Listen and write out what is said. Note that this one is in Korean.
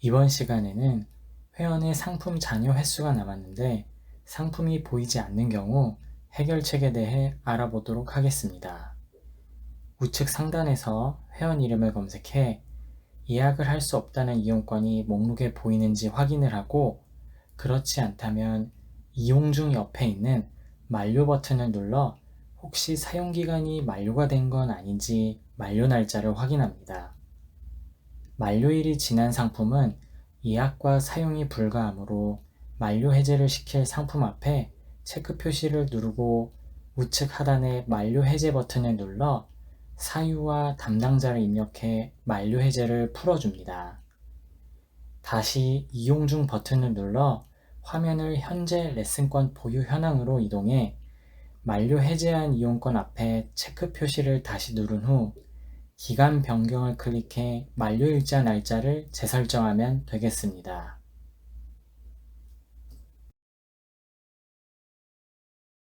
이번 시간에는 회원의 상품 잔여 횟수가 남았는데 상품이 보이지 않는 경우 해결책에 대해 알아보도록 하겠습니다. 우측 상단에서 회원 이름을 검색해 예약을 할 수 없다는 이용권이 목록에 보이는지 확인을 하고 그렇지 않다면 이용 중 옆에 있는 만료 버튼을 눌러 혹시 사용 기간이 만료가 된 건 아닌지 만료 날짜를 확인합니다. 만료일이 지난 상품은 예약과 사용이 불가하므로 만료 해제를 시킬 상품 앞에 체크 표시를 누르고 우측 하단의 만료 해제 버튼을 눌러 사유와 담당자를 입력해 만료 해제를 풀어줍니다. 다시 이용 중 버튼을 눌러 화면을 현재 레슨권 보유 현황으로 이동해 만료 해제한 이용권 앞에 체크 표시를 다시 누른 후 기간 변경을 클릭해 만료일자 날짜를 재설정하면 되겠습니다.